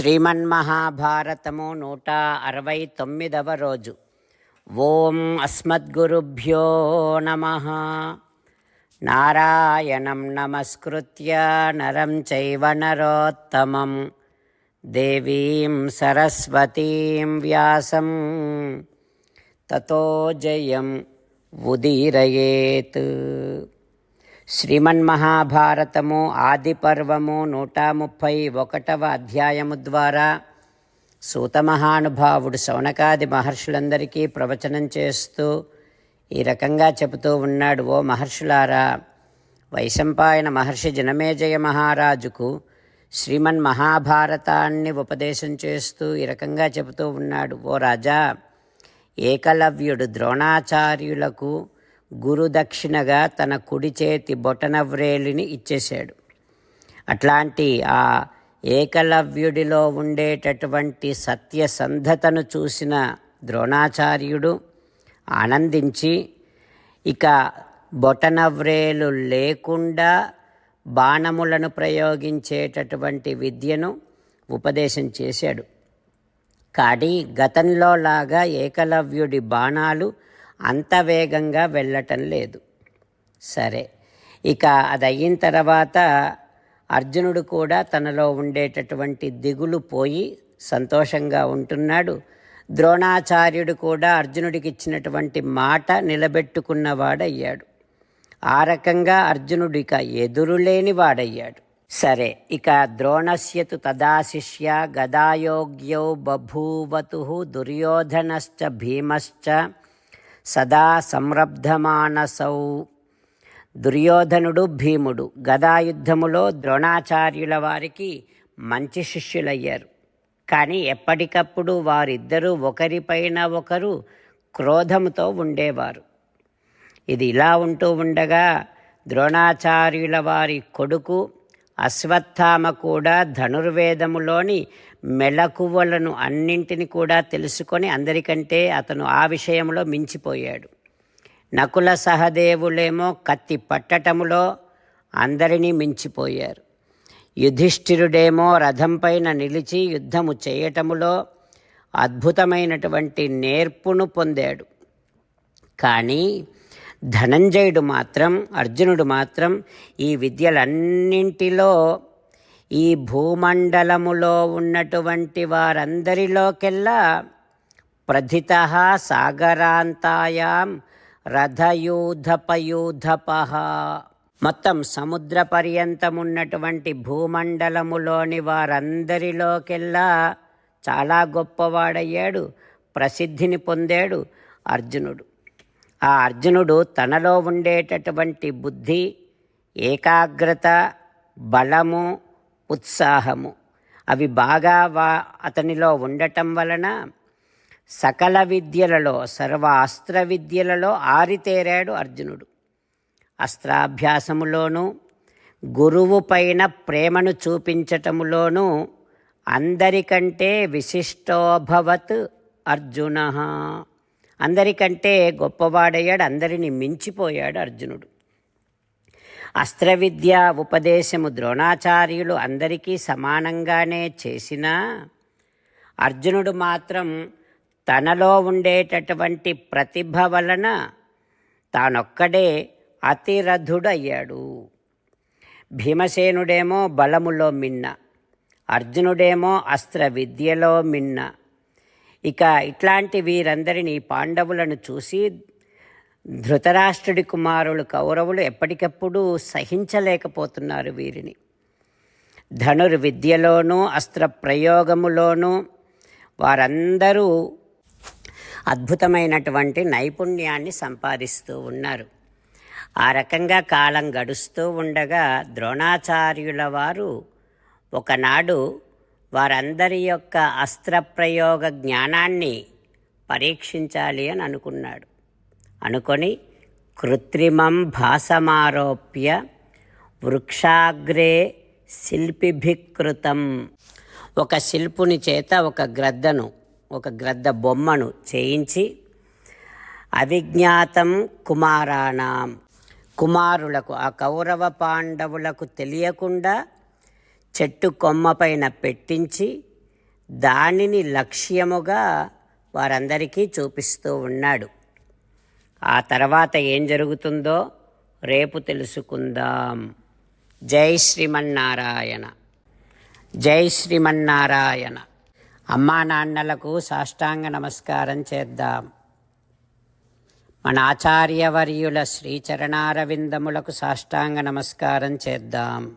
శ్రీమన్మహాభారతము నూట అరవై తొమ్మిదవ రోజు. ఓం అస్మద్గురుభ్యో నమ. నారాయణం నమస్కృత్య నరం చైవ నరోత్తమం. దేవీం సరస్వతీం వ్యాసం. తతో జయం ఉదీరయేత్. శ్రీమన్మహాభారతము ఆది పర్వము నూట ముప్పై ఒకటవ అధ్యాయము ద్వారా సూతమహానుభావుడు శౌనకాది మహర్షులందరికీ ప్రవచనం చేస్తూ ఈ రకంగా చెబుతూ ఉన్నాడు ఓ మహర్షులారా వైశంపాయన మహర్షి జనమేజయ మహారాజుకు శ్రీమన్ మహాభారతాన్ని ఉపదేశం చేస్తూ ఈ రకంగా చెబుతూ ఉన్నాడు ఓ రాజా ఏకలవ్యుడు ద్రోణాచార్యులకు గురుదక్షిణగా తన కుడి చేతి బొటనవ్రేలిని ఇచ్చేశాడు. అట్లాంటి ఆ ఏకలవ్యుడిలో ఉండేటటువంటి సత్యసంధతను చూసిన ద్రోణాచార్యుడు ఆనందించి ఇక బొటనవ్రేలు లేకుండా బాణములను ప్రయోగించేటటువంటి విద్యను ఉపదేశం చేశాడు. కానీ గతంలో లాగా ఏకలవ్యుడి బాణాలు అంత వేగంగా వెళ్ళటం లేదు. సరే. ఇక అది అయిన తర్వాత అర్జునుడు కూడా తనలో ఉండేటటువంటి దిగులు పోయి సంతోషంగా ఉంటున్నాడు. ద్రోణాచార్యుడు కూడా అర్జునుడికి ఇచ్చినటువంటి మాట నిలబెట్టుకున్నవాడయ్యాడు. ఆ రకంగా అర్జునుడిక ఎదురులేని వాడయ్యాడు. సరే. ఇక ద్రోణస్యతు తదాశిష్య గదాయోగ్యౌ బభూవతు దుర్యోధనశ్చ భీమశ్చ సదా సంరబ్ధమానసౌ. దుర్యోధనుడు భీముడు. గదాయుద్ధములో ద్రోణాచార్యుల వారికి మంచి శిష్యులయ్యారు. కానీ ఎప్పటికప్పుడు వారిద్దరూ ఒకరిపైన ఒకరు క్రోధముతో ఉండేవారు. ఇది ఇలా ఉంటూ ఉండగా ద్రోణాచార్యుల వారి కొడుకు అశ్వత్థామ కూడా ధనుర్వేదములోని మెలకువలను అన్నింటిని కూడా తెలుసుకొని అందరికంటే అతను ఆ విషయంలో మించిపోయాడు. నకుల సహదేవులేమో కత్తి పట్టటములో అందరినీ మించిపోయారు. యుధిష్ఠిరుడేమో రథంపైన నిలిచి యుద్ధము చేయటములో అద్భుతమైనటువంటి నేర్పును పొందాడు. కానీ ధనంజయుడు మాత్రం అర్జునుడు మాత్రం ఈ విద్యలన్నింటిలో ఈ భూమండలములో ఉన్నటువంటి వారందరిలోకెల్లా ప్రథిత సాగరాంతాయాం రథయూధపయూధప. మొత్తం సముద్ర పర్యంతం ఉన్నటువంటి భూమండలములోని వారందరిలోకెల్లా చాలా గొప్పవాడయ్యాడు ప్రసిద్ధిని పొందాడు అర్జునుడు. ఆ అర్జునుడు తనలో ఉండేటటువంటి బుద్ధి ఏకాగ్రత బలము ఉత్సాహము. అవి బాగా వా అతనిలో ఉండటం వలన సకల విద్యలలో సర్వ అస్త్ర విద్యలలో ఆరితేరాడు అర్జునుడు. అస్త్రాభ్యాసములోనూ గురువు పైన ప్రేమను చూపించటములోనూ అందరికంటే విశిష్టోభవత్ అర్జున. అందరికంటే గొప్పవాడయ్యాడు అందరిని మించిపోయాడు అర్జునుడు. అస్త్ర విద్య ఉపదేశము ద్రోణాచార్యులు అందరికీ సమానంగానే చేసినా అర్జునుడు మాత్రం తనలో ఉండేటటువంటి ప్రతిభ వలన తానొక్కడే అతిరథుడయ్యాడు. భీమసేనుడేమో బలములో మిన్న అర్జునుడేమో అస్త్ర విద్యలో మిన్న ఇక ఇట్లాంటి వీరందరినీ పాండవులను చూసి ధృతరాష్ట్రుడి కుమారులు కౌరవులు ఎప్పటికప్పుడు సహించలేకపోతున్నారు వీరిని. ధనుర్విద్యలోనూ అస్త్ర ప్రయోగములోనూ వారందరూ అద్భుతమైనటువంటి నైపుణ్యాన్ని సంపాదిస్తూ ఉన్నారు. ఆ రకంగా కాలం గడుస్తూ ఉండగా ద్రోణాచార్యుల వారు ఒకనాడు వారందరి యొక్క అస్త్రప్రయోగ జ్ఞానాన్ని పరీక్షించాలి అని అనుకున్నాడు. అనుకొని కృత్రిమం భాసమారోప్య వృక్షాగ్రే శిల్పిభికృతం. ఒక శిల్పుని చేత ఒక గ్రద్దను ఒక గ్రద్ద బొమ్మను చేయించి అవిజ్ఞాతం కుమారాణం. కుమారులకు ఆ కౌరవ పాండవులకు తెలియకుండా చెట్టు కొమ్మపైన పెట్టించి దానిని లక్ష్యముగా వారందరికీ చూపిస్తూ ఉన్నాడు. ఆ తర్వాత ఏం జరుగుతుందో రేపు తెలుసుకుందాం. జై శ్రీమన్నారాయణ. జై శ్రీమన్నారాయణ. అమ్మా నాన్నలకు సాష్టాంగ నమస్కారం చేద్దాం. మన ఆచార్యవర్యుల శ్రీచరణారవిందములకు సాష్టాంగ నమస్కారం చేద్దాం.